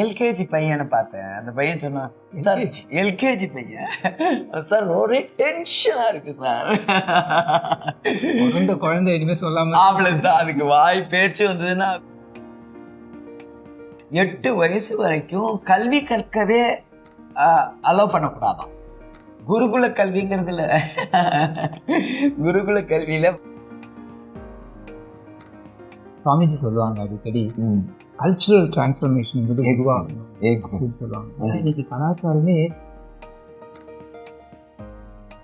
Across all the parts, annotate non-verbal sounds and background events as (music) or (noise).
LKG பையனை பார்த்தேன். அந்த பையன் சொன்னான் சார் எல்கேஜி பையன். சார் ஒரே டென்ஷனா இருக்கு சார். பிறந்த குழந்தை இனிமே சொல்லாம அவ்வளவுதான் அதுக்கு வாய் பேச்சு வந்ததுன்னா எட்டு வயசு வரைக்கும் கல்வி கற்கவே அலோவ் பண்ணக்கூடாதாம் குருகுல கல்விங்கிறதுல குருகுல கல்வியில சுவாமிஜி சொல்லுவாங்க அடிக்கடி கல்ச்சுரல் டிரான்ஸ்ஃபர்மேஷன் வந்து உருவாகணும். அப்படின்னு சொல்லுவாங்க. இன்னைக்கு கலாச்சாரமே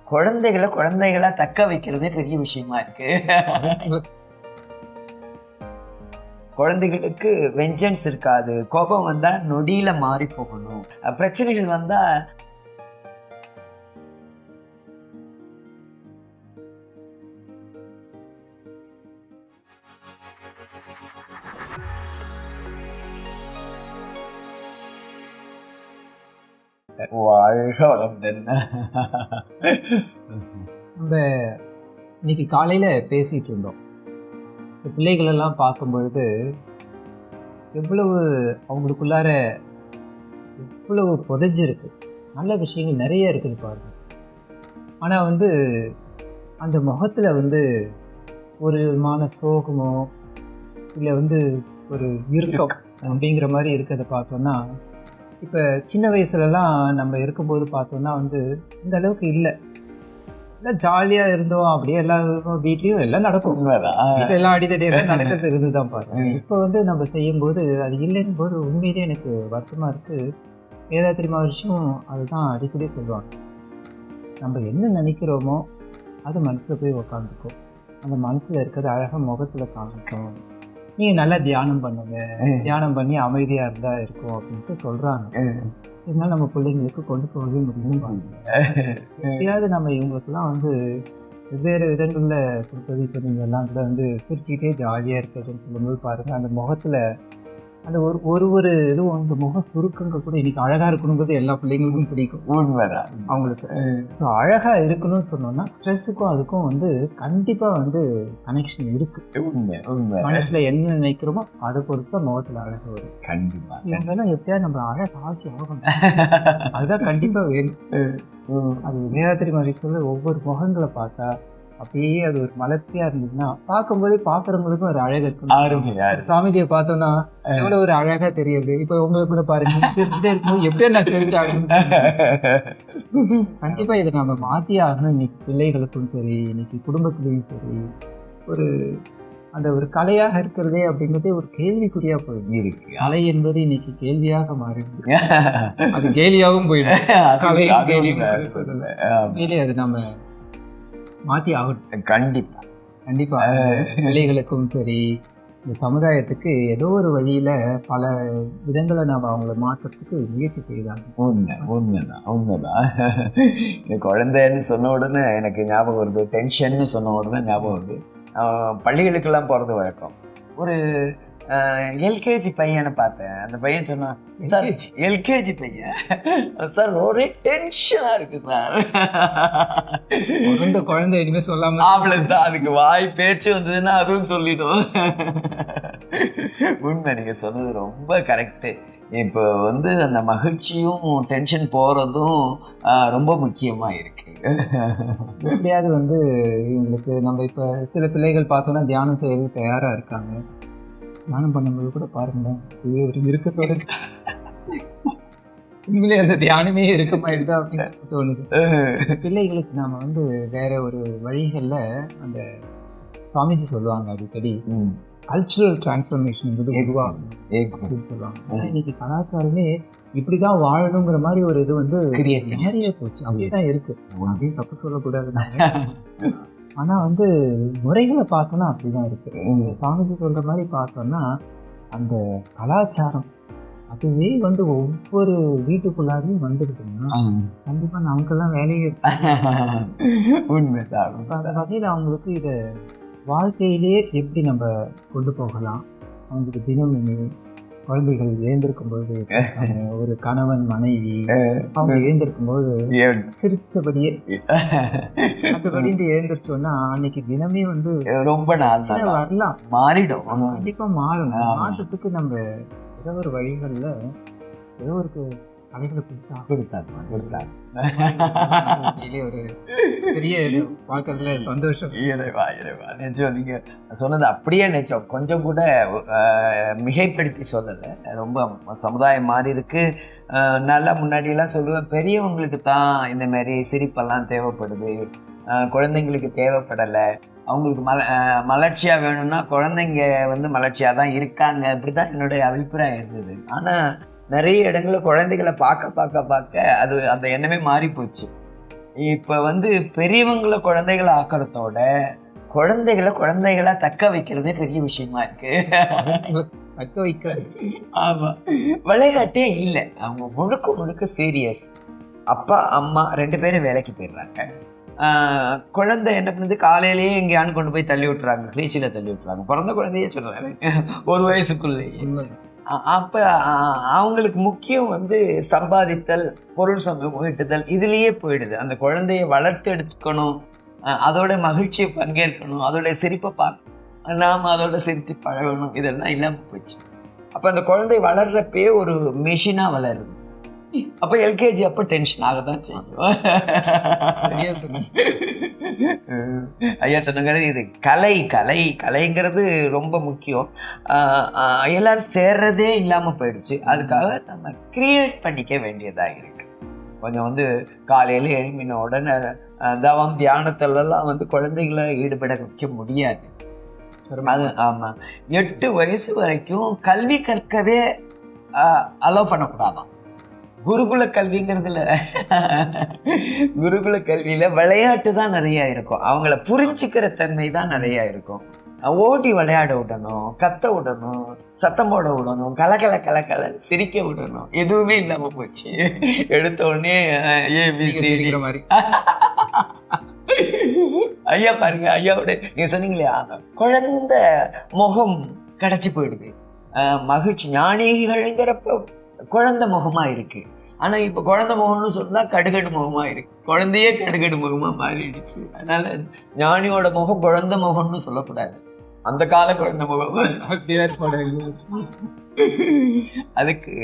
குழந்தைகளை குழந்தைகளா தக்க வைக்கிறதே பெரிய விஷயமா இருக்கு. குழந்தைகளுக்கு வெஞ்சன்ஸ் இருக்காது. கோபம் வந்தா நொடியில மாறி போகணும். பிரச்சனைகள் வந்தா வாழ்க நம்ம இன்னைக்கு காலையில் பேசிகிட்டு இருந்தோம். இந்த பார்க்கும்பொழுது பார்க்கும் பொழுது எவ்வளவு அவங்களுக்குள்ளார எவ்வளவு புதைஞ்சிருக்கு நல்ல விஷயங்கள் நிறைய இருக்குது பாருங்க. ஆனால் வந்து அந்த முகத்தில் வந்து ஒரு விதமான சோகமோ இல்லை வந்து ஒரு இறுக்கம் அப்படிங்கிற மாதிரி இருக்கிறத பார்த்தோன்னா இப்போ சின்ன வயசுலலாம் நம்ம இருக்கும்போது பார்த்தோம்னா வந்து இந்த அளவுக்கு இல்லை. எல்லாம் ஜாலியாக இருந்தோம் அப்படியே எல்லா வீட்லேயும் எல்லாம் நடக்கும். எல்லாம் அடித்தடி எல்லாம் (laughs) நடக்கிறது இருந்துதான் பாருங்க இப்போ வந்து நம்ம செய்யும்போது அது இல்லைன்னு போது உண்மையிலேயே எனக்கு வருத்தமாக இருக்குது வேதாத்திரி மகர்ஷியும் அதுதான் அடிக்கடி சொல்லுவாங்க. நம்ம என்ன நினைக்கிறோமோ அது மனசில் போய் உக்காந்துக்கும். அந்த மனசில் இருக்கிறது அழகாக முகத்தில் காமிக்கும். நீங்கள் நல்லா தியானம் பண்ணுங்க. தியானம் பண்ணி அமைதியாக இருந்தால் இருக்கும் அப்படின்ட்டு சொல்கிறாங்க இதனால நம்ம பிள்ளைங்களுக்கு கொண்டு போகவே முடியும் எப்படியாவது நம்ம இவங்களுக்குலாம் வந்து வெவ்வேறு விதங்களில் கொடுத்தது இப்போ நீங்கள் எல்லாம் கூட வந்து சிரிச்சுக்கிட்டே ஜாலியாக இருக்கிறதுன்னு சொல்லும்போது பாருங்கள் அந்த முகத்தில் அந்த ஒரு ஒரு ஒரு இதுவும் அந்த முக சுருக்கங்க கூட இன்னைக்கு அழகாக இருக்கணுங்கிறது எல்லா பிள்ளைங்களுக்கும் பிடிக்கும். உண்மைதான். அவங்களுக்கு. ஸோ அழகாக இருக்கணும்னு சொன்னோம்னா ஸ்ட்ரெஸ்ஸுக்கும் அதுக்கும் வந்து கண்டிப்பாக வந்து கனெக்ஷன் உண்மை மனசில் என்ன நினைக்கிறோமோ அதை பொறுத்து முகத்தில் அழகு வரும். கண்டிப்பா இவங்கெல்லாம் எப்படியாவது நம்ம அழகாக்கி ஆகணும். (laughs) அதுதான் கண்டிப்பாக வேணும். அது வேதாத்திரி மாதிரி சொல்ல ஒவ்வொரு முகங்களை பார்த்தா அப்படியே அது ஒரு மலர்ச்சியா இருந்ததுன்னா பார்க்கும்போதே பார்க்குறவங்களுக்கும் ஒரு அழகு இருக்கும். சாமிஜியை பார்த்தோம்னா எவ்வளவு ஒரு அழகா தெரியுது. இப்போ உங்களுக்கு கூட பாருங்க. சிரிச்சுட்டே இருக்கும்போது எப்படியே நான் சிரிச்சாகணும் (laughs) கண்டிப்பா இதை நம்ம மாத்தி ஆகணும். இன்னைக்கு பிள்ளைகளுக்கும் சரி இன்னைக்கு குடும்பத்துலேயும் சரி ஒரு அந்த ஒரு கலையாக இருக்கிறதே அப்படிங்கிறதே ஒரு கேள்விக்குறியா போயிடும். இருக்கு. கலை என்பது இன்னைக்கு கேள்வியாக மாறிடுது. (laughs) அது கேலியாகவும் போயிடும். கலை அது நம்ம மாத்தி ஆகணும் கண்டிப்பா. கண்டிப்பா பிள்ளைகளுக்கும் சரி இந்த சமுதாயத்துக்கு ஏதோ ஒரு வழியில பல விதங்களை நம்ம அவங்கள மாற்றத்துக்கு முயற்சி செய்தாங்க. உண்மை உண்மைதான் உண்மைதான். இந்த குழந்தைன்னு சொன்ன உடனே எனக்கு ஞாபகம் வருது டென்ஷன்னு சொன்ன உடனே ஞாபகம் வருது. பள்ளிகளுக்கெல்லாம் போகிறது வழக்கம். ஒரு எல்கேஜி பையனை பார்த்தேன். அந்த பையன் சொன்னான் சார் எல்கேஜி பையன். சார் ஒரே டென்ஷனா இருக்கு சார். பிறந்த குழந்தை இனிமே சொல்லாம அவ்வளவுதான் அதுக்கு வாய் பேச்சு வந்ததுன்னா அதுவும் சொல்லிடும் உண்மை நீங்க சொன்னது ரொம்ப கரெக்டு இப்போ வந்து அந்த மகிழ்ச்சியும் டென்ஷன் போகிறதும் ரொம்ப முக்கியமா இருக்கு. எப்படியாவது வந்து இவங்களுக்கு நம்ம இப்ப சில பிள்ளைகள் பார்த்தோம்னா தியானம் செய்யறதுக்கு தயாரா இருக்காங்க. தியானம் பண்ணும்போது கூட பாருங்க ஐயோ, ஒரு இருக்கத்தோட (laughs) உண்மையிலே அந்த தியானமே இருக்கமாயிடுது அப்படின்னு தோணுது. பிள்ளைகளுக்கு நாம வந்து வேற ஒரு வழிகளில் அந்த சுவாமிஜி சொல்லுவாங்க அடிக்கடி கல்ச்சுரல் டிரான்ஸ்ஃபர்மேஷன் வந்து உருவாகணும் ஏக் அப்படின்னு சொல்லுவாங்க. இன்னைக்கு கலாச்சாரமே இப்படிதான் வாழணுங்கிற மாதிரி ஒரு இது வந்து நிறைய போச்சு. அப்படிதான் இருக்கு. அதையும் தப்பு சொல்லக்கூடாது (laughs) நாங்க. ஆனா வந்து முறைகளை பார்த்தோம்னா அப்படிதான் இருக்கு இந்த சாமிஜி சொல்ற மாதிரி பார்த்தோம்னா அந்த கலாச்சாரம் அதுவே வந்து ஒவ்வொரு வீட்டுக்குள்ளாரையும் வந்துருக்குன்னா ஆம். கண்டிப்பா நமக்கெல்லாம் வேலையே. (laughs) உண்மைதான் அந்த வகையில் அவங்களுக்கு இதை வாழ்க்கையிலேயே எப்படி நம்ம கொண்டு போகலாம் அவங்களுக்கு தினமுமே குழந்தைகள் எழுந்திருக்கும் போது ஒரு கணவன் மனைவி அவங்க எழுந்திருக்கும் போது? சிரிச்சபடியே. (laughs) மற்றபடின்ட்டு எழுந்திரிச்சோன்னா அன்னைக்கு தினமே வந்து ரொம்ப வரலாம். மாறிடும். கண்டிப்பா மாறணும். மாற்றத்துக்கு நம்ம ஏதோ ஒரு வழிகளில் ஏதோ ஒரு கலைகளை கொடுத்தா ஒரு பெரிய வாழ்க்கையில் சந்தோஷம். இறைவா இறைவா. நிஜம் நீங்க சொன்னது அப்படியே நிஜம் கொஞ்சம் கூட மிகைப்படுத்தி சொல்லலை. ரொம்ப சமுதாயம் மாறி இருக்கு. நல்லா முன்னாடியெல்லாம் சொல்லுவேன் பெரியவங்களுக்கு தான் இந்த மாதிரி சிரிப்பெல்லாம் தேவைப்படுது. குழந்தைங்களுக்கு தேவைப்படலை. அவங்களுக்கு மல அஹ், மலர்ச்சியா வேணும்னா குழந்தைங்க வந்து மலர்ச்சியா தான் இருக்காங்க. அப்படிதான் என்னுடைய அபிப்பிராயம் இருந்தது. ஆனா நிறைய இடங்களில் குழந்தைகளை பார்க்க பார்க்க பார்க்க அது அந்த எண்ணமே மாறி போச்சு இப்போ வந்து பெரியவங்களை குழந்தைகளை ஆக்கிறதோட குழந்தைகளை குழந்தைகளா தக்க வைக்கிறதே பெரிய விஷயமா இருக்கு. தக்க வைக்க ஆமா. விளையாட்டே இல்லை. அவங்க முழுக்க முழுக்க சீரியஸ் அப்பா அம்மா ரெண்டு பேரும் வேலைக்கு போயிடுறாங்க. குழந்தை என்ன பண்ணுது? காலையிலேயே எங்கேயானு கொண்டு போய் தள்ளி விட்டுறாங்க. கிரீச்சில் தள்ளி விட்டுறாங்க. பிறந்த குழந்தையே சொல்றாங்க ஒரு வயசுக்குள்ளேயே. உண்மை அ- அப்போ அவங்களுக்கு முக்கியம் வந்து சம்பாதித்தல் பொருள் சமூகம் ஈட்டுதல் இதுலேயே போயிடுது. அந்த குழந்தைய வளர்த்து எடுத்துக்கணும் அதோட மகிழ்ச்சியை பங்கேற்கணும் அதோட சிரிப்பை பார்க்க நாம் அதோட சிரித்து பழகணும் இதெல்லாம் இல்லாமல் போச்சு. அப்போ அந்த குழந்தை வளர்றப்பே ஒரு மிஷினாக வளருது. அப்போ எல்கேஜி அப்போ டென்ஷன் ஆக தான் சரியா செய்யும் ஐயா சொன்னங்கிறது இது கலை கலை கலைங்கிறது ரொம்ப முக்கியம். எல்லாரும் சேர்றதே இல்லாமல் போயிடுச்சு. அதுக்காக நம்ம கிரியேட் பண்ணிக்க வேண்டியதாக இருக்கு. கொஞ்சம் வந்து காலையில் எழும்பின உடனே தவம் தியானத்திலலாம் வந்து குழந்தைகளை ஈடுபட வைக்க முடியாது. அது ஆமாம் எட்டு வயசு வரைக்கும் கல்வி கற்கவே அலோவ் பண்ணக்கூடாதாம். குருகுல கல்விங்கிறதுல குருகுல கல்வியில் விளையாட்டு தான் நிறையா இருக்கும். அவங்கள புரிஞ்சுக்கிற தன்மை தான் நிறையா இருக்கும். ஓடி விளையாட விடணும் கத்த விடணும் சத்தம் போட விடணும் கலக்கல கலக்கல சிரிக்க விடணும். எதுவுமே இல்லாமல் போச்சு. எடுத்த உடனே ஏபிசி மாதிரி. ஐயா பாருங்க ஐயாவோட நீங்க சொன்னீங்களே குழந்தை முகம் கிடைச்சி போயிடுது. மகிழ்ச்சி ஞானிகள்ங்கிறப்ப குழந்தை முகமா இருக்கு. ஆனா இப்ப குழந்தை முகம்னு சொன்னா கடுகடு முகமா இருக்கு. குழந்தையே கடுகடு முகமா மாறிடுச்சு. அதனால ஞானியோட முகம் குழந்தை முகம்னு சொல்லக்கூடாது. அந்த கால குழந்தை முகம். அப்படியே அதுக்கு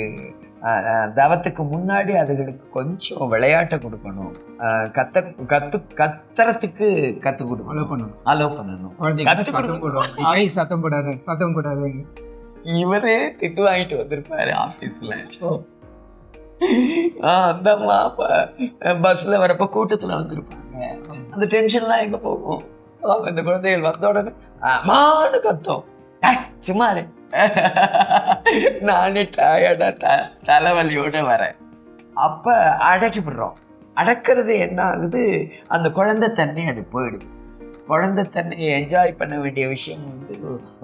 தவத்துக்கு முன்னாடி அதுகளுக்கு கொஞ்சம் விளையாட்டை கொடுக்கணும். கத்த கத்து கத்துறதுக்கு கத்து கொடுக்கணும். அலோவ் பண்ணணும். சத்தம் போடாத சத்தம் போடாத இவரே திட்டு வாங்கிட்டு வந்திருப்பாரு ஆபீஸ்ல. அந்த அம்மா பஸ்ல வரப்ப கூட்டத்துல வந்திருப்பாங்க அந்த டென்ஷன்லாம் எங்க போகும்? அவங்க இந்த குழந்தைகள் வந்த உடனே அம்மானு கத்தோம். சும்மா (laughs) நானே டயர்டா த தலைவலியோட வரேன். அப்ப அடக்கிவிடுறோம் அடக்கிறது என்ன ஆகுது? அந்த குழந்தை தண்ணி அது போயிடுது. குழந்தை தன்னையை என்ஜாய் பண்ண வேண்டிய விஷயம் வந்து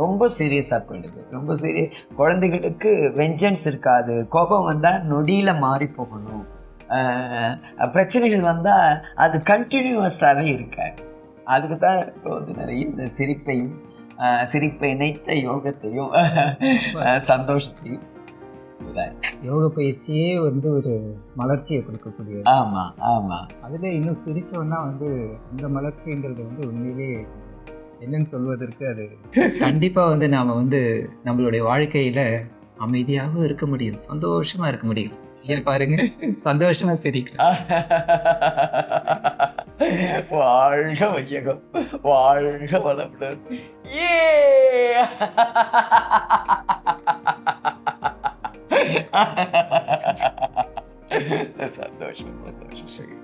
ரொம்ப சீரியஸாக போயிடுது. ரொம்ப சீரியஸ் குழந்தைகளுக்கு வெஞ்சன்ஸ் இருக்காது. கோபம் வந்தால் நொடியில் மாறி போகணும். பிரச்சனைகள் வந்தால் அது கண்டினியூவஸாகவே இருக்காது அதுக்கு தான் இப்போ வந்து நிறைய இந்த சிரிப்பையும் சிரிப்பை இணைத்த யோகத்தையும் சந்தோஷத்தையும் இதுதான். யோக பயிற்சியே வந்து ஒரு மலர்ச்சியை கொடுக்கக்கூடியது. ஆமா ஆமா. அதில் இன்னும் சிரிச்சோன்னா வந்து இந்த மலர்ச்சிங்கிறது வந்து உண்மையிலே என்னன்னு சொல்வதற்கு அது (laughs) கண்டிப்பாக வந்து நாம் வந்து நம்மளுடைய வாழ்க்கையில் அமைதியாகவும் இருக்க முடியும். சந்தோஷமாக இருக்க முடியும். ஏன் (laughs) பாருங்க. சந்தோஷமா சிரிக்கலாம். (laughs) வாழ்க வையகம். வாழ்க வளமுடன். ஏ சந்தோஷம் சந்தோஷம் சரி